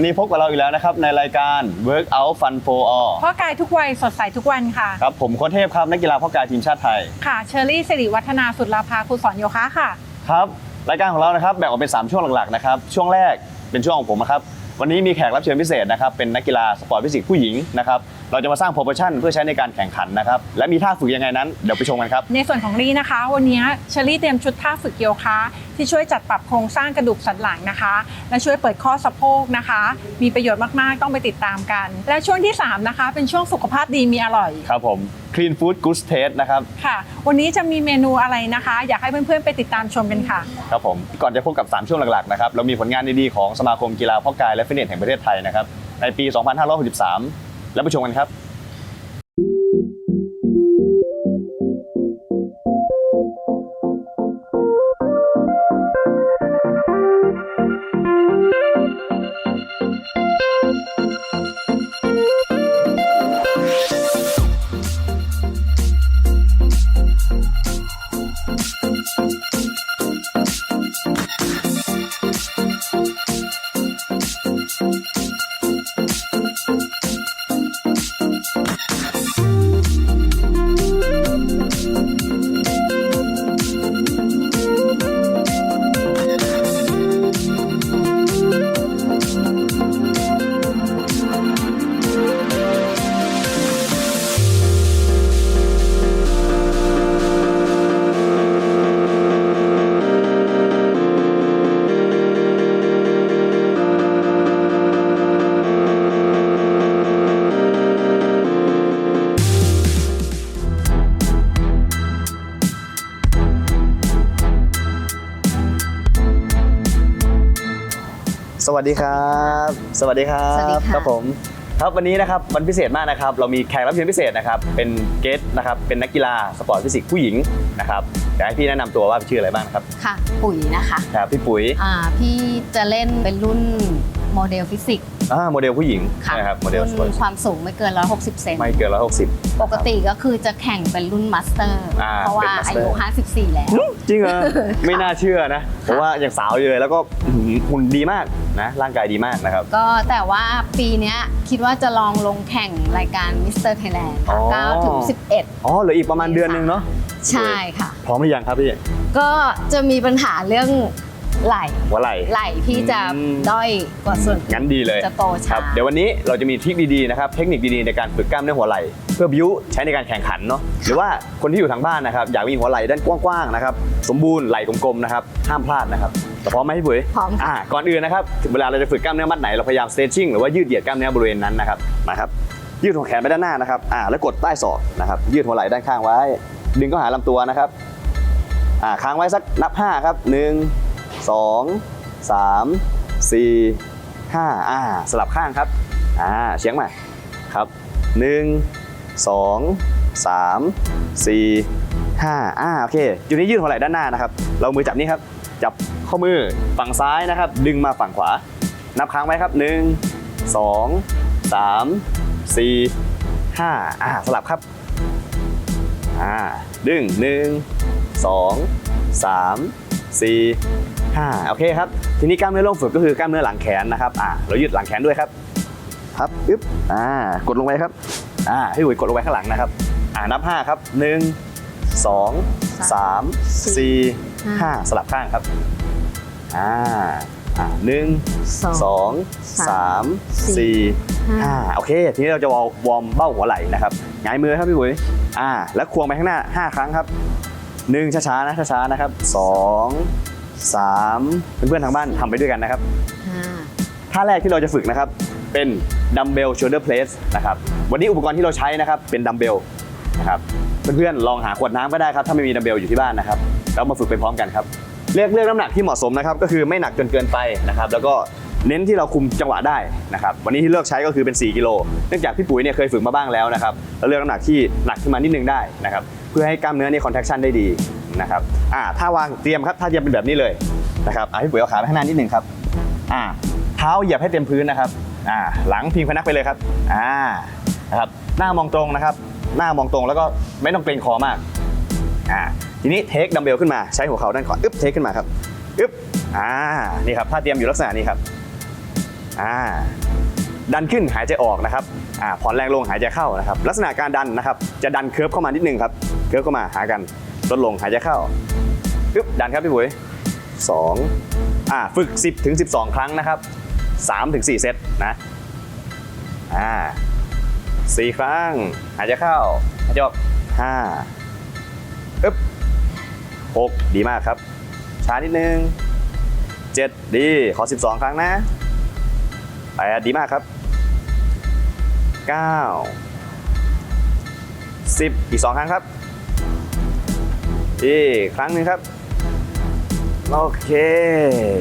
วันนี้พบกับเราอีกแล้วนะครับในรายการ Work Out Fun for All พ่อกายทุกวัยสดใสทุกวันค่ะ ครับผมโค้ชเทพครับนักกีฬาพ่อกายทีมชาติไทย ค่ะ เชอรี่สิริวัฒนาสุดลาภาครูสอนโยคะค่ะ ครับ รายการของเรานะครับแบ่งออกเป็น 3 ช่วงหลักๆนะครับช่วงแรกเป็นช่วงของผมนะครับวันนี้มีแขกรับเชิญพิเศษนะครับเป็นนักกีฬาสปอร์ตฟิสิกส์ผู้หญิงนะครับ เราจะมาสร้างโปรโมชั่นเพื่อใช้ในการแข่งขันนะครับ และมีท่าฝึกยังไงนั้นเดี๋ยวไปชมกันครับ ในส่วนของรีนะคะ วันนี้เชอรี่เตรียมชุดท่าฝึกโยคะที่ช่วยจัดปรับโครงสร้างกระดูกสันหลังนะคะ และช่วยเปิดข้อสะโพกนะคะ มีประโยชน์มากๆต้องไปติดตามกัน และช่วงที่ 3 นะคะ เป็นช่วงสุขภาพดีมีอร่อยครับผม Clean Food Good Taste นะครับ ค่ะ วันนี้จะมีเมนูอะไรนะคะ อยากให้เพื่อนๆ ไปติดตามชมกันค่ะ ครับผม ก่อนจะพบกับ 3 ช่วงหลักๆ นะครับ เรามีผลงานดีๆ ของสมาคมกีฬาพ่อกายและฟิตเนสแห่งประเทศไทยนะครับ ในปี 2563 แล้วไปชมกันครับ วัสดีครับ สวัสดีครับสวัสดีค่ะ ครับผม ครับวันนี้นะครับวันพิเศษมากนะครับ เรามีแขกรับเชิญพิเศษนะครับเป็นเกสนะครับเป็นนักกีฬาสปอร์ตฟิสิกส์ผู้หญิงนะครับอยากให้พี่แนะนำตัวว่าชื่ออะไรบ้างนะครับค่ะ ปุ๋ยนะคะครับพี่ปุ๋ย อ่าพี่จะเล่นเป็นรุ่น โมเดลฟิสิกส์อ่าโมเดลผู้หญิงค่ะนะครับโมเดลรุ่สปอร์ตนความสูงไม่เกิน 160 เซนไม่เกิน 160 ปกติก็คือจะแข่งเป็นรุ่นมาสเตอร์อ่าเพราะว่าเป็นอา Master ยุ 54 แล้ว จริงเหรอ ไม่น่าเชื่อนะ เพราะว่ายังสาวอยู่เลยแล้วก็อื้อหือหุ่นดีมากนะร่างกายดีมากนะครับ ก็แต่ว่าปีเนี้ยคิดว่าจะลองลงแข่งรายการมิสเตอร์ไทยแลนด์อ๋อ9ถึงอ๋อเหลืออีกประมาณเดือนหนึงเนาะ11ใช่ค่ะ พร้อมหรือยังครับพี่ ก็จะมีปัญหาเรื่อง ไหล่หัวไหล่ ไหล่พี่จะอืม ด้อยกว่าส่วน งั้นดีเลยจะโตช้า ครับเดี๋ยววันนี้เราจะมีทริคดีๆนะครับเทคนิคดีๆในการฝึกกล้ามเนื้อหัวไหล่เพื่อบิวใช้ในการแข่งขันเนาะหรือว่าคนที่อยู่ทางบ้านนะครับอยากมีหัวไหล่ด้านกว้างๆนะครับสมบูรณ์ไหล่กลมๆนะครับห้ามพลาดนะครับแต่พร้อมไหมพี่ปุ๋ยพร้อมค่ะ อ่าก่อนอื่นนะครับถึงเวลาเราจะฝึกกล้ามเนื้อมัดไหนเราพยายาม stretching หรือว่ายืดเหยียดกล้ามเนื้อบริเวณนั้นนะครับมาครับยืดหัวแขนไปด้านหน้านะครับอ่าแล้วกดใต้ศอกนะครับยืดหัวไหล่ด้านข้างไว้ ดึงเข้าหาลำตัวนะครับ อ่าค้างไว้สักนับห้าครับห นึ่งสองสามสี่ห้าอ่าสลับข้างครับอ่าเฉียงมาครับหนึ่งสองสามสี่ห้าอ่าโอเค อยู่นี้ยืดหัวไหล่ด้านหน้านะครับ เรามือจับนี่ครับ จับข้อมือฝั่งซ้ายนะครับ ดึงมาฝั่งขวา นับค้างไว้ครับหนึ่งสองสามสี่ห้าอ่าสลับครับอ่าดึงหนึ่งส องสามสี่ห้าโอเคครับ ทีนี้กล้ามเนื้อร่วมฝึกก็คือกล้ามเนื้อหลังแขนนะครับอ่าเรายืดหลังแขนด้วยครับครับอึ๊บอ่ากดลงไปครับอ่าให้หุยกดลงไปข้างหลังนะครับอ่านับห้าครับหนึ่งสองสามสี่ห้าสลับข้างครับอ่าอ่าหนึ่งสองสองสามสี่ห้าโอเค ทีนี้เราจะวอร์วอร์มเบ้าหัวไหล่นะครับหงายมือครับพี่หุยอ่าแล้วควงไปข้างหน้าห้าครั้งครับหนึ่งช้าๆนะช้าๆนะครับส องสามเพื่อนๆทางบ้านทำไปด้วยกันนะครับห้าท่าแรกที่เราจะฝึกนะครับ เป็นดัมเบล shoulder press นะครับ วันนี้อุปกรณ์ที่เราใช้นะครับ เป็นดัมเบลนะครับเพื่อนๆลองหาขวดน้ำก็ได้ครับ ถ้าไม่มีดัมเบลอยู่ที่บ้านนะครับ แล้วมาฝึกไปพร้อมกันครับ เลือกเลือกน้ำหนักที่เหมาะสมนะครับ ก็คือไม่หนักจนเกินไปนะครับ แล้วก็เน้นที่เราคุมจังหวะได้นะครับ วันนี้ที่เลือกใช้ก็คือเป็น 4 กิโล เนื่องจากพี่ปุ๋ยเนี่ยเคยฝึกมาบ้างแล้วนะครับ แล้วเลือกน้ำหนักที่หนักขึ้นมานิดนึงได้นะครับ เพื่อให้กล้ามเนื้อนี่ย contraction ได้ดีนะครับอ่าถ้าวางเตรียมครับถ้าเตรียมเป็นแบบนี้เลยนะครับอ่าพี่ปุ๋ยเอาขาไปข้างหน้านิดนึงครับอ่าเท้าเหยียบให้เต็มพื้นนะครับอ่าหลังพิงพนักไปเลยครับอ่านะครับหน้ามองตรงนะครับ หน้ามองตรงแล้วก็ไม่ต้องเกรงคอมากอ่าทีนี้เทคดัมเบลขึ้นมาใช้หัวเข่าด้านขวาอึ๊บเทคขึ้นมาครับอึ๊บอ่านี่ครับถ้าเตรียมอยู่ลักษณะนี้ครับอ่าดันขึ้นหายใจออกนะครับอ่าผ่อนแรงลงหายใจเข้านะครับ ลักษณะการดันนะครับ จะดันเคิร์ฟเข้ามานิดนึงครับ เคิร์ฟเข้ามาหากันลดลงหายใจเข้าปึ๊บดันครับพี่ปุ๋ยสองอ่าฝึก 10ถึง12 ครั้งนะครับ3ถึง4เซตนะอ่าสี่ครั้ง หายใจเข้าหายใจออกห้าปึ๊บหกดีมากครับ ช้านิดนึงเจ็ดดี ขอ12ครั้งนะแปดดีมากครับเก้าสิบอีก2ครั้งครับ ดีครั้งหนึ่งครับ โอเค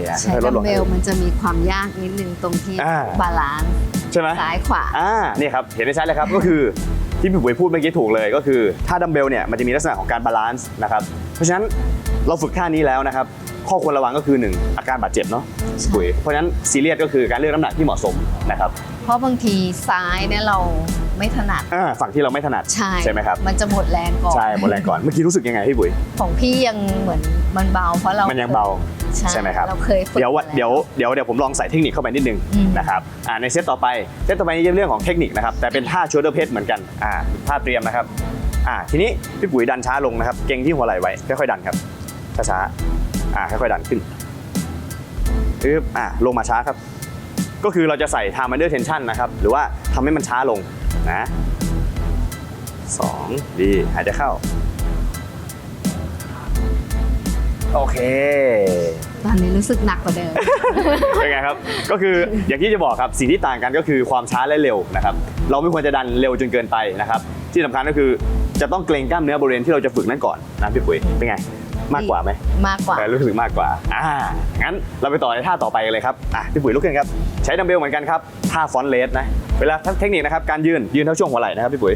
อะใช้ค่อยๆลดัดมลงเบลมันจะมีความยากนิดนึงตรงที่อ่า บาลานซ์ใช่ไหม ซ้ายขวา อ่านี่ครับ เห็นได้ชัดเลยครับ ก็คือที่พี่ปุ๋ยพูดเมื่อกี้ถูกเลยก็คือท่าดัมเบลเนี่ยมันจะมีลักษณะของการบาลานซ์นะครับ เพราะฉะนั้นเราฝึกท่านี้แล้วนะครับ ข้อควรระวังก็คือ1อาการบาดเจ็บเนาะใช่ ปุ๋ยเพราะฉะนั้นซีเรียสก็คือการเลือกน้ำหนักที่เหมาะสมนะครับ เพราะบางทีซ้ายเนี่ยเรา ไม่ถนัดอ่าฝั่งที่เราไม่ถนัดใช่ไหมครับมันจะหมดแรงก่อนใช่หมดแรงก่อนเมื่อกี้รู้สึกยังไงพี่ปุ๋ยของพี่ยังเหมือนมันเบาเพราะเรามันยังเบาใช่ใช่ไหมครับเราเคยฝึกเดี๋ยวมาแล้เดี๋ยวเดี๋ยวเดี๋ยวผมลองใส่เทคนิคเข้าไปนิดนึงอืมนะครับอ่าในเซตต่อไปเซตต่อไปนี้จะเรื่องของเทคนิคนะครับแต่เป็นท่าชูเดอร์เพสเหมือนกันอ่าท่าเตรียมนะครับอ่าทีนี้พี่ปุ๋ยดันช้าลงนะครับ เก่งที่หัวไหล่ไว้ค่อยๆดันครับช้าๆอ่าค่อยๆดันขึ้นปึ๊บอ่าลงมาช้าครับ ก็คือเราจะใส่ time under tension นะครับหรือว่าทำให้มันช้าลง นะสองดีหายใจเข้า โอเค ตอนนี้รู้สึกหนักกว่าเดิม เป็นไงครับ ก็คืออย่างที่จะบอกครับสิ่งที่ต่างกันก็คือความช้าและเร็วนะครับ เราไม่ควรจะดันเร็วจนเกินไปนะครับ ที่สำคัญก็คือจะต้องเกรงกล้ามเนื้อบริเวณที่เราจะฝึกนั่นก่อนนะพี่ปุ๋ยเป็นไง มากกว่าไหมมากกว่า แต่รู้สึกมากกว่า อ่างั้นเราไปต่อในท่าต่อไปกันเลยครับอะพี่ปุ๋ยลุกขึ้นครับ ใช้ดัมเบลเหมือนกันครับท่าฟอนเลสนะเวลาเทคนิคนะครับการยืนยืนเท่าช่วงหัวไหล่นะครับพี่ปุ๋ย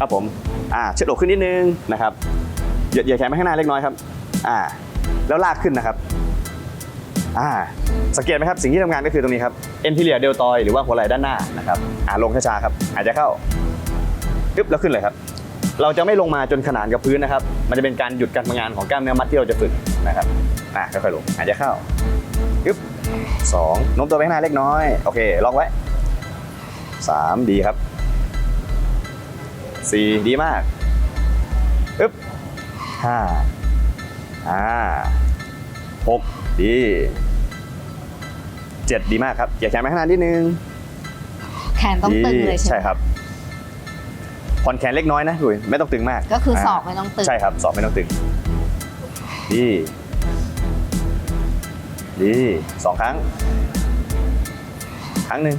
ครับผมอ่าเชิดอกขึ้นนิดนึงนะครับเหยียดแขนไปข้างหน้าเล็กน้อยครับอ่าแล้วลากขึ้นนะครับอ่าสังเกตไหมครับสิ่งที่ทำงานก็คือตรงนี้ครับเอ็นทิเลียเดลตอยหรือว่าหัวไหล่ด้านหน้านะครับอ่าลงช้าๆครับหายใจเข้าปึ๊บแล้วขึ้นเลยครับ เราจะไม่ลงมาจนขนานกับพื้นนะครับ มันจะเป็นการหยุดการทำงานของกล้ามเนื้อมัดที่เราจะฝึกนะครับอะค่อยๆลงหายใจเข้าปึ๊บ สองโน้มตัวไปข้างหน้าเล็กน้อย โอเคล็อกไว้สามดีครับสี่ดีมากปึ๊บห้าอ่าหกดีเจ็ดดีมากครับอย่าแขนไปข้างหน้านิดนึงแขนต้องตึงเลยใช่ใช่ไหมครับผ่อนแขนเล็กน้อยนะดุยไม่ต้องตึงมาก ก็คือศอกไม่ต้องตึง ใช่ครับศอกไม่ต้องตึงดี ดีสองครั้ง ครั้งหนึ่ง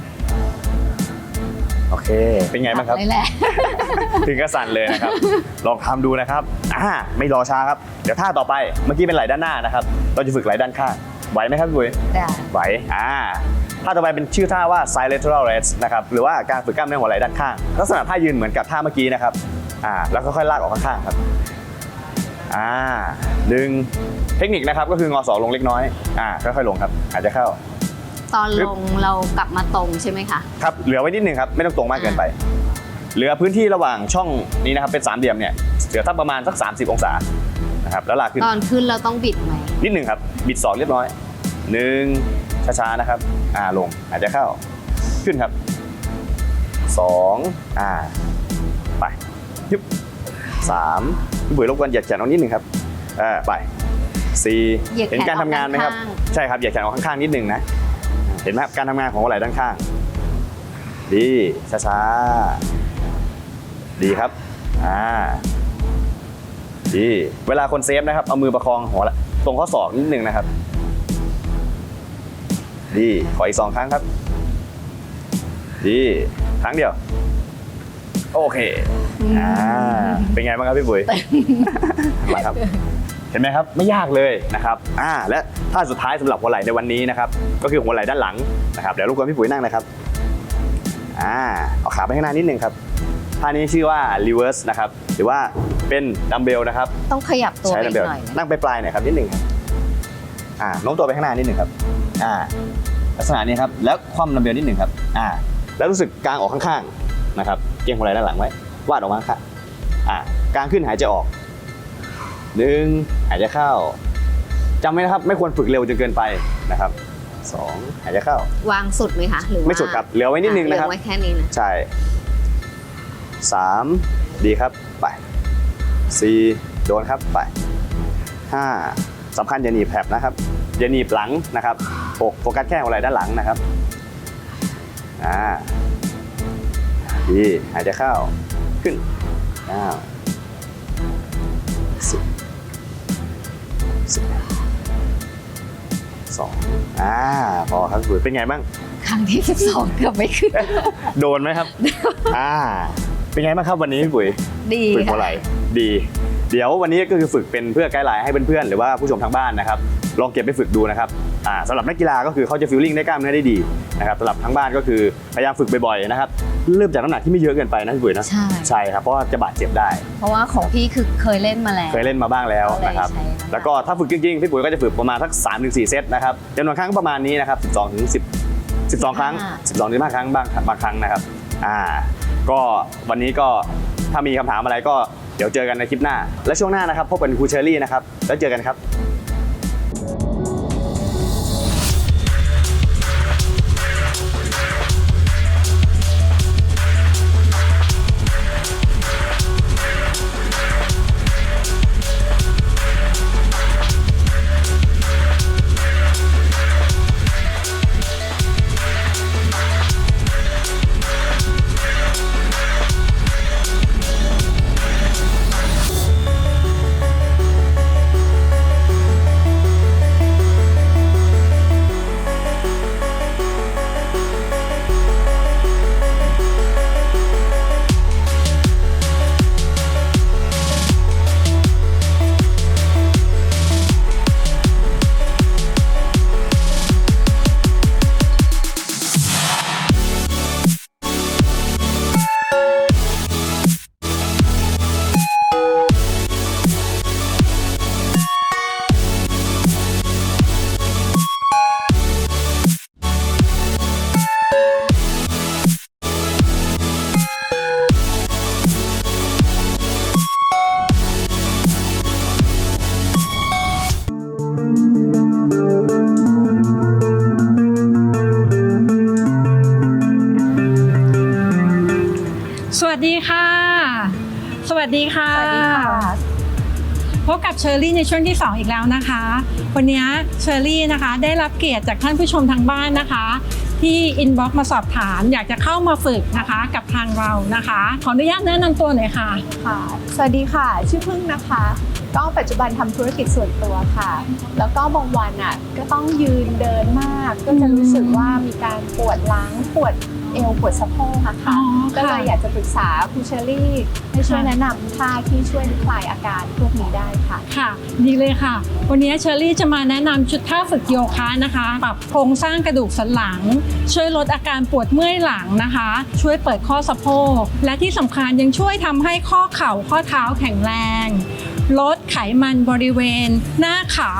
โอเค เป็นไงบ้างครับเลยแหละ ถึงกระสันเลยนะครับ ลองทำดูนะครับอ่าไม่รอช้าครับ เดี๋ยวท่าต่อไป เมื่อกี้เป็นไหล่ด้านหน้านะครับ เราจะฝึกไหล่ด้านข้าง ไหวไหมครับพี่บุ๋ยได้ไหว อ่า ท่าต่อไปเป็นชื่อท่าว่า side lateral raise นะครับ หรือว่าการฝึกกล้ามเนื้อหัวไหล่ด้านข้าง ลักษณะท่ายืนเหมือนกับท่าเมื่อกี้นะครับ อ่า แล้วค่อยๆลากออกข้างๆครับ อ่าดึงเทคนิคนะครับก็คืองอศอกลงเล็กน้อยอ่าค่อยๆลงครับอาจจะเข้า ตอนลงเรากลับมาตรงใช่ไหมคะ ครับเหลือไว้นิดนึงครับไม่ต้องตรงมากเกินไป เหลือพื้นที่ระหว่างช่องนี้นะครับเป็นสามเหลี่ยมเนี่ยเหลือสักประมาณสัก 30 องศานะครับแล้วลากขึ้นตอนขึ้นเราต้องบิดไหมนิดหนึ่งครับ บิดสองเรียบร้อยหนึ่งช้าๆนะครับอ่าลงอาจจะเข้าขึ้นครับสองอ่าไปยึบสาม พี่บุ๋ยรบกวนเหยียดแขนเอานิดหนึ่งครับอ่าไปสี่เหยียดแขนเห็นการทำงานไหมครับ ออกข้าง ใช่ครับเหยียดแขนออกข้างๆนิดหนึ่งนะ เห็นไหมครับการทำงานของหัวไหล่ด้านข้าง ดีช้าๆดีครับอ่าดีเวลาคนเซฟนะครับ เอามือประคองหัวละตรงข้อศอกนิดนึงนะครับ ดีขออีกสองครั้งครับ ดีครั้งเดียว โอเคอ่าเป็นไงบ้างครับพี่บุ๋ยมาครับ เห็นไหมครับไม่ยากเลยนะครับอ่าและท่าสุดท้ายสำหรับหัวไหล่ในวันนี้นะครับก็คือหัวไหล่ด้านหลังนะครับเดี๋ยวรบกวนพี่ปุ๋ยนั่งนะครับอ่าเอาขาไปข้างหน้านิดนึงครับท่านี้ชื่อว่า reverse นะครับหรือว่าเป็นดัมเบลนะครับ ต้องขยับตัวใช้ไปดัมเบลหน่อยไหมนั่งไปปลายๆหน่อยครับนิดหนึ่งครับอ่าโน้มตัวไปข้างหน้านิดหนึ่งครับอ่าลักษณะนี้ครับแล้วคว่ำดัมเบลนิดหนึ่งครับอ่าแล้วรู้สึกกางออกข้างๆนะครับ เก่งหัวไหล่ด้านหลังไว้ วาดออกมาข้างอ่ากางขึ้นหายใจออกหนึ่งหายใจเข้าจำไว้นะครับ ไม่ควรฝึกเร็วจนเกินไปนะครับสองหายใจเข้า วางสุดไหมคะหรือว่าไม่สุดครับเหลือไว้นิดนึงนะครับเหลือไว้แค่นี้นะใช่สามดีครับไปสี่โดนครับไปห้าสำคัญอย่าหนีบแผลบนะครับอย่าหนีบหลังนะครับหกโฟกัสแค่หัวไหล่ด้านหลังนะครับอ่า ดีหายใจเข้า ขึ้นเก้าสิบสิบสองอ่า พอครับคุณเป็นไงบ้าง ครั้งที่12เกือบไม่ขึ้น โดนไหมครับ อ่า เป็นไงบ้างครับวันนี้พี่ปุ๋ยดีฝึกหัวไหล่ดี เดี๋ยววันนี้ก็คือฝึกเป็นเพื่อไกด์ไลน์ให้เพื่อนๆหรือว่าผู้ชมทางบ้านนะครับ ลองเก็บไปฝึกดูนะครับ อ่าสำหรับนักกีฬาก็คือเขาจะฟิลลิ่งได้กล้ามเนื้อได้ดี นะครับสำหรับทางบ้านก็คือพยายามฝึกบ่อยๆนะครับเริ่มจากน้ำหนักที่ไม่เยอะเกินไปนะพี่ปุ๋ยนะใช่ ใช่ครับเพราะว่าจะบาดเจ็บได้ เพราะว่าของพี่คือเคยเล่นมาแล้ว เคยเล่นมาบ้างแล้วนะครับก็เลยใช้น้ำหนักแล้วก็ถ้าฝึกจริงๆ พี่ปุ๋ยก็จะฝึกประมาณสัก3-4ถึงเซตนะครับจำนวนครั้งประมาณนี้นะครับ 12ถึง10 12 ครั้ง 12ถึง15ครั้งบางบางครั้งนะครับ อ่า ก็วันนี้ก็ถ้ามีคำถามอะไรก็เดี๋ยวเจอกันในคลิปหน้า และช่วงหน้านะครับพบกับครูเชอรี่นะครับ แล้วเจอกันครับ ดีค่ะ สวัสดีค่ะ พบกับเชอรี่ในช่วงที่ 2 อีกแล้วนะคะ วันนี้เชอรี่นะคะได้รับเกียรติจากท่านผู้ชมทางบ้านนะคะ ที่อินบ็อกมาสอบถามอยากจะเข้ามาฝึกนะคะกับทางเรานะคะ ขออนุญาตแนะนำตัวหน่อยค่ะ ค่ะ สวัสดีค่ะ ชื่อพึ่งนะคะ ก็ปัจจุบันทำธุรกิจส่วนตัวค่ะ แล้วก็บางวันอะก็ต้องยืนเดินมาก ก็จะรู้สึกว่ามีการปวดหลังปวด เอวปวดสะโพกอะอ๋ค่ะอก็เลยค่ะอยากจะปรึกษาคุณเชอรี่ให้ช่วยค่ะแนะนำท่าที่ช่วยคลายอาการพวกนี้ได้ค่ะ ค่ะ ดีเลยค่ะ วันนี้เชอรี่จะมาแนะนำชุดท่าฝึกโยคะนะคะ ปรับโครงสร้างกระดูกสันหลัง ช่วยลดอาการปวดเมื่อยหลังนะคะ ช่วยเปิดข้อสะโพก และที่สำคัญยังช่วยทำให้ข้อเข่าข้อเท้าแข็งแรง ลดไขมันบริเวณ หน้าขา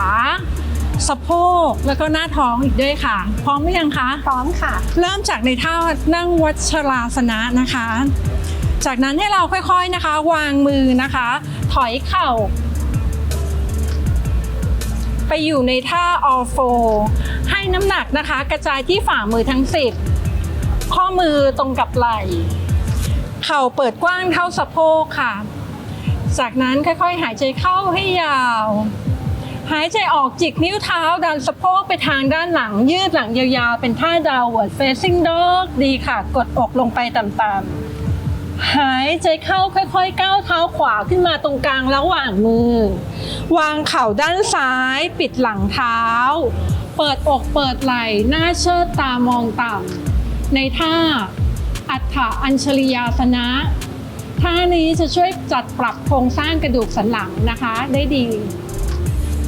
สะโพกแล้วก็หน้าท้องอีกด้วยค่ะ พร้อมหรือยังคะ พร้อมค่ะ เริ่มจากในท่านั่งวัชราสนะนะคะ จากนั้นให้เราค่อยๆนะคะ วางมือนะคะ ถอยเข่า ไปอยู่ในท่า all four ให้น้ำหนักนะคะ กระจายที่ฝ่ามือทั้ง10ข้อมือตรงกับไหล่เข่าเปิดกว้างเท่าสะโพกค่ะ จากนั้นค่อยๆ หายใจเข้าให้ยาว หายใจออกจิกนิ้วเท้าดันสะโพกไปทางด้านหลัง ยืดหลังยาวๆ เป็นท่า downward facing dog ดีค่ะ กดอกลงไปต่ำๆหายใจเข้าค่อยๆ ก้าวเท้าขวาขึ้นมาตรงกลางระหว่างมือ วางเข่าด้านซ้าย ปิดหลังเท้า เปิดอกเปิดไหล่หน้าเชิดตามองต่ำในท่าอัฏฐอัญชลียาสนะท่านี้จะช่วยจัดปรับโครงสร้างกระดูกสันหลังนะคะได้ดี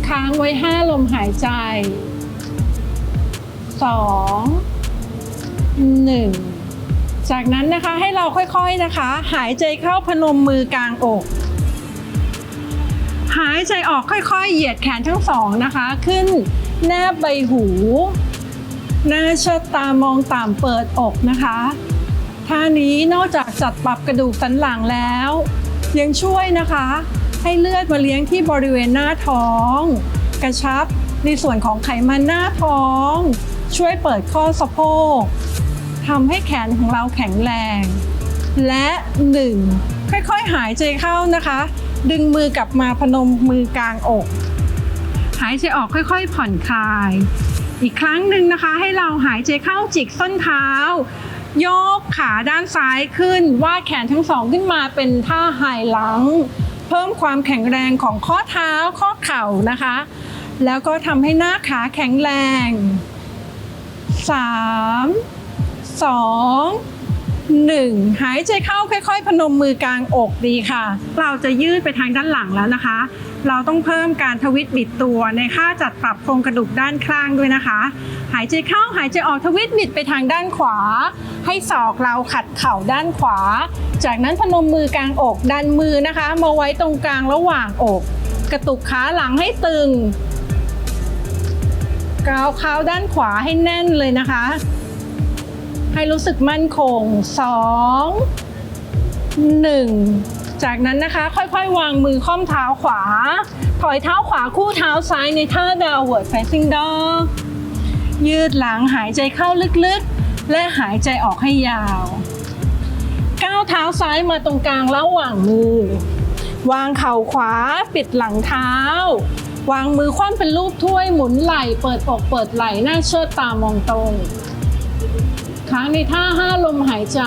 ค้างไว้ 5 ลมหายใจ 2 1 จากนั้นนะคะให้เราค่อยๆนะคะ หายใจเข้าพนมมือกลางอก หายใจออกค่อยๆ เหยียดแขนทั้งสองนะคะ ขึ้นแนบใบหู หน้าเชิดตามองต่ำเปิดอกนะคะท่านี้นอกจากจัดปรับกระดูกสันหลังแล้ว ยังช่วยนะคะ ให้เลือดมาเลี้ยงที่บริเวณหน้าท้อง กระชับในส่วนของไขมันหน้าท้อง ช่วยเปิดข้อสะโพกทำให้แขนของเราแข็งแรง และหนึ่งค่อยๆ หายใจเข้านะคะ ดึงมือกลับมาพนมมือกลางอก หายใจออกค่อยๆ ผ่อนคลาย อีกครั้งหนึ่งนะคะ ให้เราหายใจเข้าจิกส้นเท้า ยกขาด้านซ้ายขึ้นวาดแขนทั้งสองขึ้นมาเป็นท่าไฮหลัง เพิ่มความแข็งแรงของข้อเท้าข้อเข่านะคะ แล้วก็ทำให้หน้าขาแข็งแรง 3 2 1 หายใจเข้าค่อย ๆ พนมมือกลางอกดีค่ะ เราจะยืดไปทางด้านหลังแล้วนะคะ เราต้องเพิ่มการทวิตบิดตัวในค่าจัดปรับโครงกระดูกด้านข้างด้วยนะคะ หายใจเข้าหายใจออกทวิตบิดไปทางด้านขวา ให้ศอกเราขัดเข่าด้านขวา จากนั้นพนมมือกลางอกดันมือนะคะ มาไว้ตรงกลางระหว่างอก กระตุกขาหลังให้ตึงกาวเท้าด้านขวาให้แน่นเลยนะคะ ให้รู้สึกมั่นคง 2 1 จากนั้นนะคะค่อยๆ วางมือค่อมเท้าขวา ถอยเท้าขวาคู่เท้าซ้ายในท่า downward facing dog ยืดหลังหายใจเข้าลึกๆ และหายใจออกให้ยาวก้าวเท้าซ้ายมาตรงกลางระหว่างมือ วางเข่าขวาปิดหลังเท้า วางมือคว่ำเป็นรูปถ้วยหมุนไหล่ เปิดอกเปิดไหล่หน้าเชิดตามองตรง ค้างในท่าห้าลมหายใจ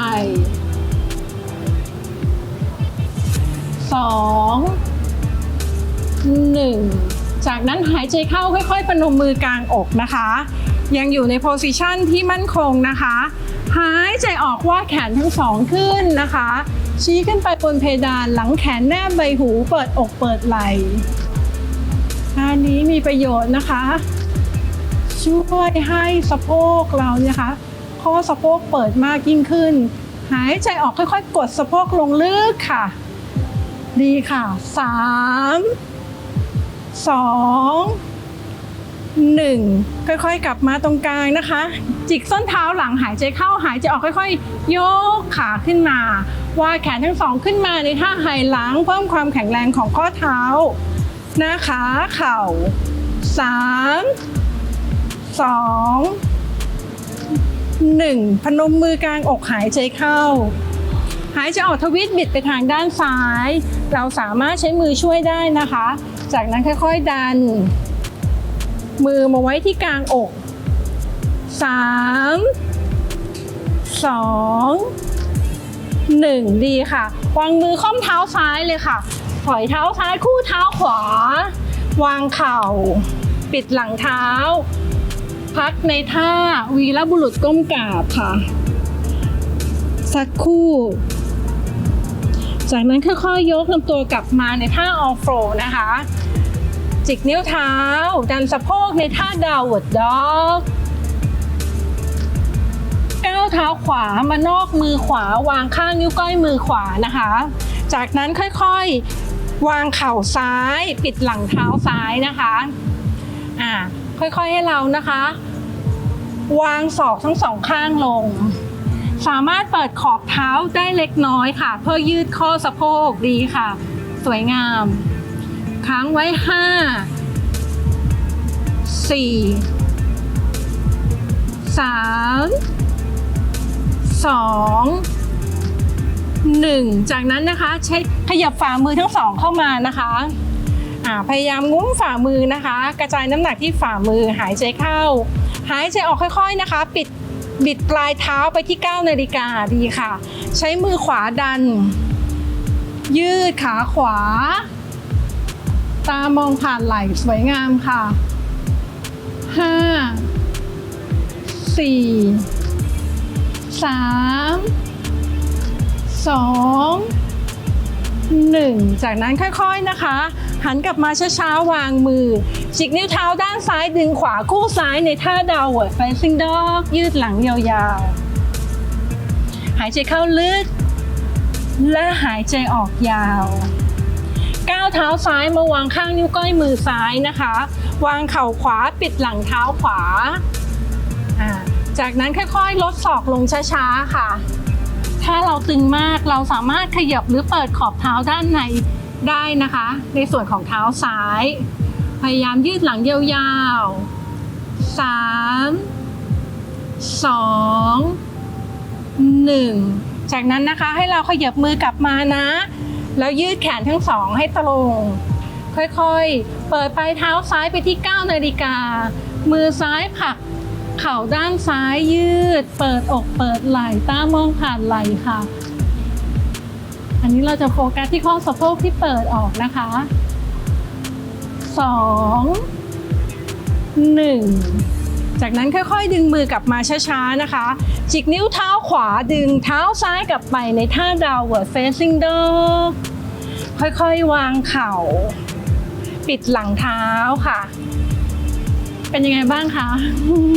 สองหนึ่งจากนั้นหายใจเข้าค่อยๆประนมมือกลางอกนะคะ ยังอยู่ในโพสิชันที่มั่นคงนะคะ หายใจออกว่าแขนทั้งสองขึ้นนะคะ ชี้ขึ้นไปบนเพดานหลังแขนแนบใบหูเปิดอกเปิดไหล่ท่านี้มีประโยชน์นะคะ ช่วยให้สะโพกเราเนี่ยนะคะ ข้อสะโพกเปิดมากยิ่งขึ้น หายใจออกค่อยๆ กดสะโพกลงลึกค่ะ ดีค่ะสามสองหนึ่งค่อยๆ กลับมาตรงกลางนะคะ จิกส้นเท้าหลังหายใจเข้าหายใจออกค่อยๆ ยกขาขึ้นมาวางแขนทั้งสองขึ้นมาในท่าไหหลังเพิ่มความแข็งแรงของข้อเท้านะคะเข่าสามสอง หนึ่งพนมมือกลางอกหายใจเข้า หายใจออกทวิตบิดไปทางด้านซ้าย เราสามารถใช้มือช่วยได้นะคะ จากนั้นค่อยๆดัน มือมาไว้ที่กลางอกสามสองหนึ่งดีค่ะ วางมือค่อมเท้าซ้ายเลยค่ะ ถอยเท้าซ้ายคู่เท้าขวา วางเข่า ปิดหลังเท้า พักในท่าวีรบุรุษก้มกราบค่ะ สักครู่ จากนั้นค่อยๆยกลำตัวกลับมาในท่า all flow นะคะ จิกนิ้วเท้า ดันสะโพกในท่า downward dog ก้าวเท้าขวามานอกมือขวาวางข้างนิ้วก้อยมือขวานะคะ จากนั้นค่อยๆวางเข่าซ้าย ปิดหลังเท้าซ้ายนะคะ อ่า ค่อยๆให้เรานะคะ วางศอกทั้งสองข้างลง สามารถเปิดขอบเท้าได้เล็กน้อยค่ะ เพื่อยืดข้อสะโพกดีค่ะ สวยงาม ค้างไว้ 5 4 3 2 1 จากนั้นนะคะ ใช้ขยับฝ่ามือทั้งสองเข้ามานะคะ พยายามงุ้มฝ่ามือนะคะ กระจายน้ำหนักที่ฝ่ามือหายใจเข้า หายใจออกค่อยๆนะคะ ปิดบิดปลายเท้าไปที่ 9 นาฬิกาดีค่ะ ใช้มือขวาดัน ยืดขาขวา ตามองผ่านไหล่สวยงามค่ะห้าสี่สามสองหนึ่งจากนั้นค่อยๆนะคะ หันกลับมาช้าๆ วางมือจิกนิ้วเท้าด้านซ้ายดึงขวาคู่ซ้ายในท่า downward facing dog ยืดหลังยาวๆ หายใจเข้าลึก และหายใจออกยาวก้าวเท้าซ้ายมาวางข้างนิ้วก้อยมือซ้ายนะคะ วางเข่าขวาปิดหลังเท้าขวา จากนั้นค่อยๆ ลดศอกลงช้าๆ ค่ะ ถ้าเราตึงมากเราสามารถขยับหรือเปิดขอบเท้าด้านในได้นะคะ ในส่วนของเท้าซ้าย พยายามยืดหลังยาวๆสามสองหนึ่งจากนั้นนะคะให้เราขยับมือกลับมานะ แล้วยืดแขนทั้งสองให้ตรง ค่อยๆ เปิดปลายเท้าซ้ายไปที่ 9 นาฬิกา มือซ้ายผลัก เข่าด้านซ้ายยืด เปิดอกเปิดไหล่ต้ามองผ่านไหล่ค่ะ อันนี้เราจะโฟกัสที่ข้อสะโพกที่เปิดออกนะคะสองหนึ่งจากนั้นค่อยๆ ดึงมือกลับมาช้าๆนะคะ จิกนิ้วเท้าขวาดึงเท้าซ้ายกลับไปในท่า downward facing dog ค่อยๆ วางเข่า ปิดหลังเท้าค่ะ เป็นยังไงบ้างคะ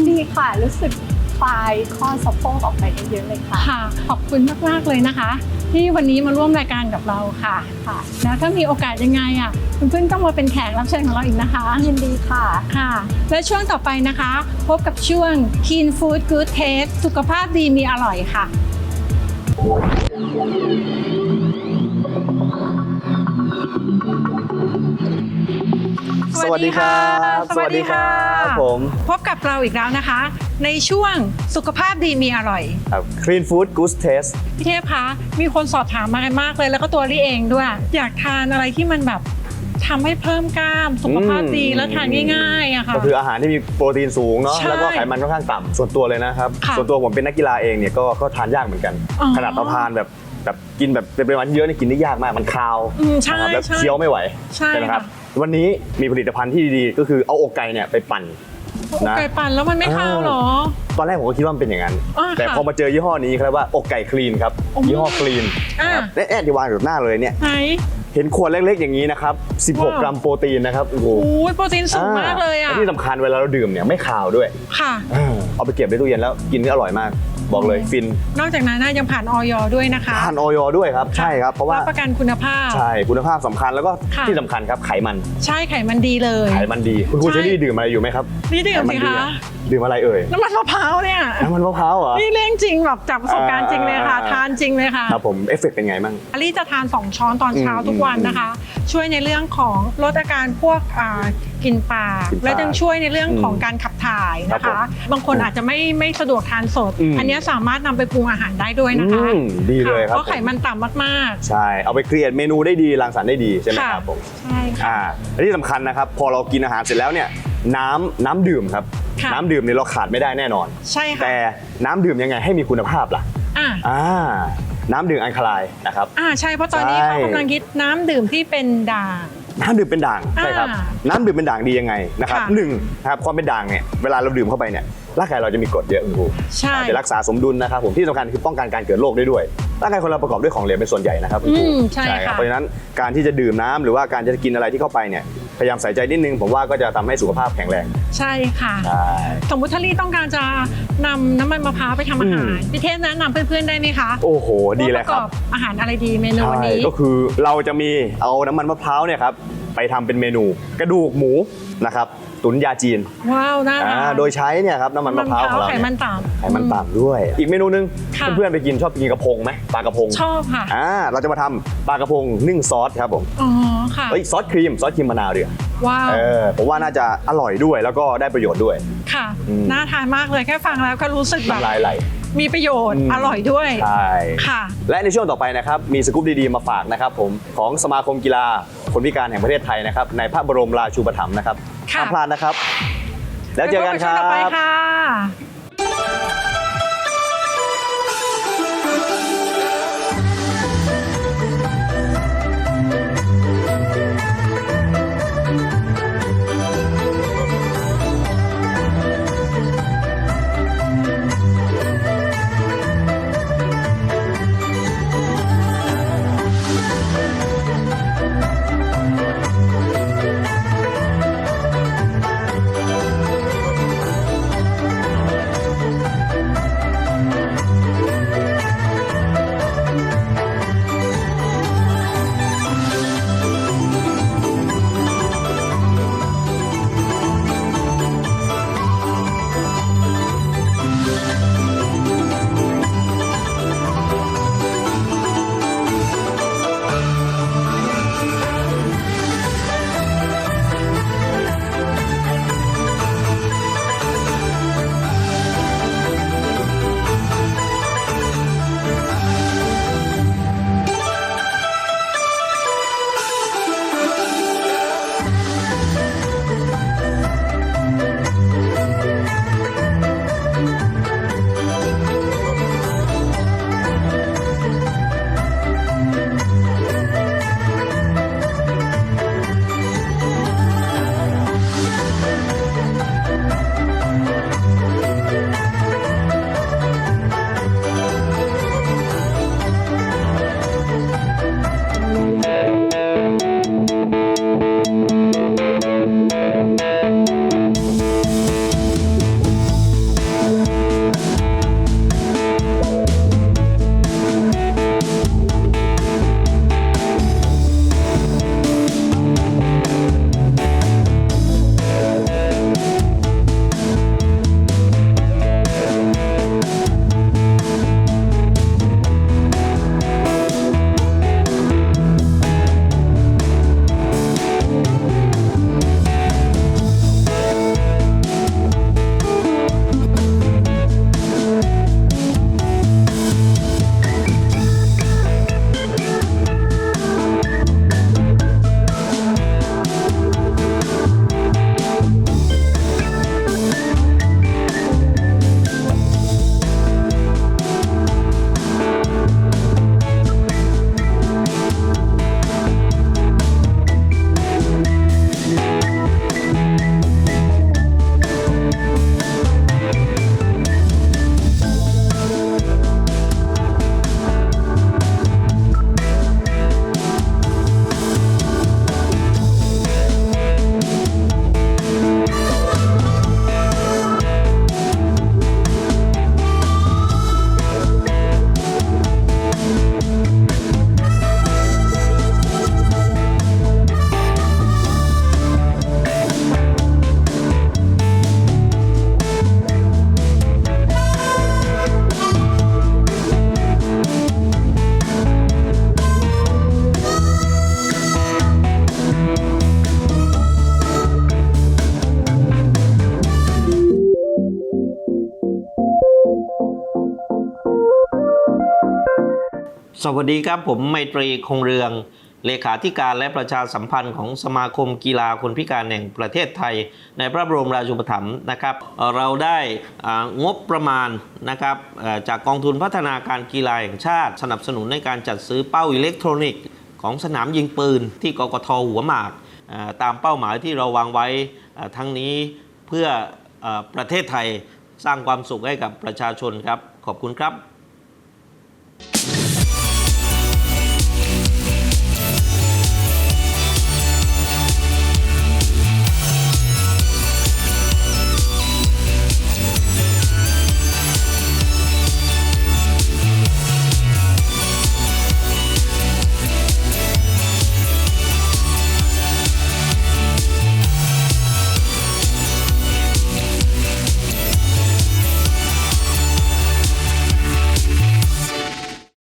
ดีค่ะ รู้สึกคลายข้อสะโพกออกไปได้เยอะเลยค่ะ ค่ะ ขอบคุณมากๆเลยนะคะ ที่วันนี้มาร่วมรายการกับเราค่ะ ค่ะ แล้วถ้ามีโอกาสยังไงอะคุณเพิ่งต้องมาเป็นแขกรับเชิญของเราอีกนะคะ ยินดีค่ะ ค่ะ และช่วงต่อไปนะคะ พบกับช่วง Clean Food Good Taste สุขภาพดีมีอร่อยค่ะ สวัสดีครับ สวัสดีค่ะผม พบกับเราอีกแล้วนะคะ ในช่วงสุขภาพดีมีอร่อย ครับ Clean Food Good Taste พี่เทพคะ มีคนสอบถามมากันมากเลย แล้วก็ตัวลี่เองด้วย อยากทานอะไรที่มันแบบทำให้เพิ่มกล้ามสุขภาพดีอืมแล้วทานง่ายๆอะค่ะ ก็คืออาหารที่มีโปรตีนสูงเนาะใช่แล้วก็ไขมันค่อนข้างต่ำส่วนตัวเลยนะครับ ค่ะส่วนตัวผมเป็นนักกีฬาเองเนี่ยก็ก็ทานยากเหมือนกัน อ๋อขนาดเราทานแบบแบบกินแบบเป็นปริมาณเยอะนี่กินได้ยากมากมันคาวอืมใช่นะครับแล้วใช่เคี้ยวไม่ไหวใช่ไหมครับ ค่ะ วันนี้มีผลิตภัณฑ์ที่ดีๆ ก็คือเอาอกไก่เนี่ยไปปั่น นะ ไก่ปั่นแล้วมันไม่ข้าวเหรอ ตอนแรกผมก็คิดว่ามันเป็นอย่างนั้น อ่าแต่ค่ะพอมาเจอยี่ห้อนี้ครับว่าอกไก่คลีนครับอืมยี่ห้อคลีนอ่า และแอดที่วางอยู่หน้าเลยเนี่ย ไหน เห็นขวดเล็กๆอย่างนี้นะครับ 16 ว้าว กรัมโปรตีนนะครับ โอ้โหโอ้ยโปรตีนสูงมากเลยอะและที่สำคัญเวลาเราดื่มเนี่ยไม่คาวด้วยค่ะเอาไปเก็บในตู้เย็นแล้วกินนี่อร่อยมาก บอกเลยฟิน นอกจากนั้นนะยังผ่านออยด้วยนะคะทานออยด้วยครับใช่ครับเพราะว่ารับประกันคุณภาพ ใช่คุณภาพสำคัญแล้วก็ค่ะที่สำคัญครับไขมัน ใช่ไขมันดีเลย ไขมันดี คุณครูใช่เชอรี่ดื่มอะไรอยู่ไหมครับนี่ดื่มไขมัสิดีคะอะดื่มอะไรเอ่ยน้ำมันมะพร้าวเนี่ยน้ำมันมะพร้าวเหรอนี่เรื่องจริงแบบจากประสบการณ์จริงเลยค่ะอ่าทานจริงเลยค่ะครับผมเอฟเฟกต์เป็นไงบ้างอลี่จะทาน 2 ช้อนตอนเช้าอืมทุกวันนะคะ ช่วยในเรื่องของลดอาการพวกอ่า กลินปากกลิ่นปากและยังช่วยในเรื่องของอืมการขับถ่ายนะครัคะ บบางคนอาจจะไม่ไม่สะดวกทานสด อืม อันนี้สามารถนำไปปรุงอาหารได้ด้วยนะคะอืมดีเลยครับเพราะไขมันต่ำมาก ใช่เอาไปเครียดเมนูได้ดีรังสรรค์ได้ดีใช่ไหมค่ะ ครับผมๆ ใช่ค่ะ อ่าและที่สำคัญนะครับ พอเรากินอาหารเสร็จแล้วเนี่ยน้ำน้ำดื่มครับ ค่ะ น้ำดื่มเนี่ยเราขาดไม่ได้แน่นอน ใช่ค่ะแต่น้ำดื่มยังไงให้มีคุณภาพล่ะอ่าอ่าน้ำดื่มอัลคาไลน์นะครับ อ่าใช่เพราะตอนนี้ใช่ เขากำลังคิดน้ำดื่มที่เป็นด่าง น้ำดื่มเป็นด่างใช่ครับ อ่าน้ำดื่มเป็นด่างดียังไงนะครับค่ะ หนึ่งนะครับความเป็นด่างเนี่ยเวลาเราดื่มเข้าไปเนี่ย ร่างกายเราจะมีกรดเยอะคุณครูใช่ จะรักษาสมดุลนะครับผมที่สำคัญคือป้องกันการเกิดโรคได้ด้วยร่างกายคนเราประกอบด้วยของเหลวเป็นส่วนใหญ่นะครับคุณครูอืมใช่ครัค่ะ เพราะฉะนั้นการที่จะดื่มน้ำหรือว่าการจะกินอะไรที่เข้าไปเนี่ยพยายามใส่ใจนิดนึงผมว่าก็จะทำให้สุขภาพแข็งแรงใช่ค่ะใช่สมมติถ้าลี่ต้องการจะนำน้ำมันมะพร้าวไปทำอาหารอืมพี่เทพแนะนำเพื่อนๆได้ไหมคะโอ้โหดีเลยคว่ารับประกอบอาหารอะไรดีเมนูวันใช่นี้ก็คือเราจะมีเอาน้ำมันมะพร้าวเนี่ยครับ ไปทำเป็นเมนูกระดูกหมูนะครับตุ๋นยาจีนว้าวน่าอ่าทานโดยใช้เนี่ยครับน้ำมันมะพร้าวของเราไขเนี่ยมันต่ำ ไขมันต่ำด้วย อีกเมนูหนึงค่ะ เพื่อนๆไปกินชอบกินกระพงไหมปลากระพงชอบค่ะอ่าเราจะมาทำปลากระพงนึ่งซอสครับผมอ๋อค่ะเอ้ยซอสครีมซอสครีมมะนาวเดียวว้าวเออผมว่าน่าจะอร่อยด้วยแล้วก็ได้ประโยชน์ด้วย ค่ะ อืม น่าทานมากเลยแค่ฟังแล้วก็รู้สึกแบบ น้ำลายไหล มีประโยชน์อืมอร่อยด้วย ใช่ค่ะ และในช่วงต่อไปนะครับ มีสกู๊ปดีๆมาฝากนะครับผมของสมาคมกีฬาคนพิการแห่งประเทศไทยนะครับ ในพระบรมราชูปถัมภ์นะครับค่ะห้ามพลาดนะครับ แล้วเจอกันคช่วรังต่อไปบ วัสดีครับ ผมไมตรีคงเรือง เลขาธิการและประชาสัมพันธ์ของสมาคมกีฬาคนพิการแห่งประเทศไทย ในพระบรมราชูปถัมภ์นะครับ เราได้งบประมาณนะครับจากกองทุนพัฒนาการกีฬาแห่งชาติ สนับสนุนในการจัดซื้อเป้าอิเล็กทรอนิกส์ของสนามยิงปืนที่กกทหัวหมาก ตามเป้าหมายที่เราวางไว้ทั้งนี้เพื่ออประเทศไทยสร้างความสุขให้กับประชาชนครับ ขอบคุณครับ